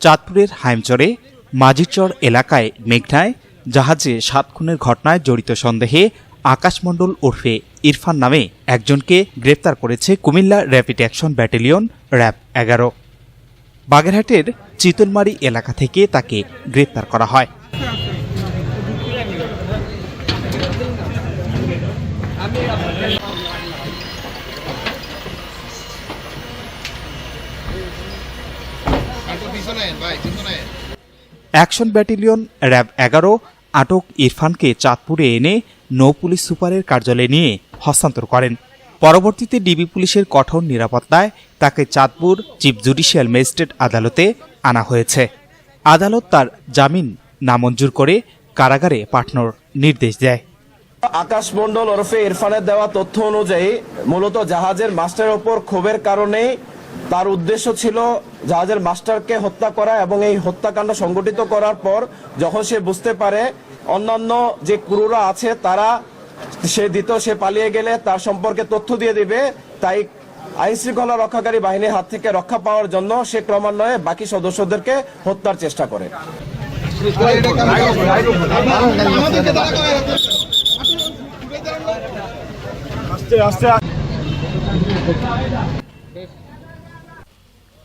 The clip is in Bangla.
চাঁদপুরের হাইমচরে মাঝিরচর এলাকায় মেঘনায় জাহাজে সাত খুনের ঘটনায় জড়িত সন্দেহে আকাশমণ্ডল ওরফে ইরফান নামে একজনকে গ্রেপ্তার করেছে Comilla rapid action battalion RAB এগারো। বাগেরহাটের চিতলমারি এলাকা থেকে তাকে গ্রেপ্তার করা হয়। অ্যাকশন ব্যাটালিয়ন, র্যাব এগারো, আটক ইরফানকে চাঁদপুরে এনে নৌ পুলিশ সুপারের কার্যালয়ে নিয়ে হস্তান্তর করেন। পরবর্তীতে ডিবি পুলিশের কঠোর নিরাপত্তায় তাকে চাঁদপুর চিফ জুডিশিয়াল ম্যাজিস্ট্রেট আদালতে আনা হয়েছে। আদালত তার জামিন নামঞ্জুর করে কারাগারে পাঠানোর নির্দেশ দেয়। আকাশ মন্ডল ওরফে ইরফানের দেওয়া তথ্য অনুযায়ী মূলত জাহাজের মাস্টারের ওপর ক্ষোভের কারণেই তার উদ্দেশ্য ছিল জাহাজের মাস্টারকে হত্যা করা এবং এই হত্যাকাণ্ড সংগঠিত করার পর যখন সে বুঝতে পারে অন্যান্য যে ক্রুরা আছে, তারা সে দিত, সে পালিয়ে গেলে তার সম্পর্কে তথ্য দিয়ে দিবে। তাই আইন শৃঙ্খলা রক্ষাকারী বাহিনীর হাত থেকে রক্ষা পাওয়ার জন্য সে ক্রমান্বয়ে বাকি সদস্যদেরকে হত্যার চেষ্টা করে।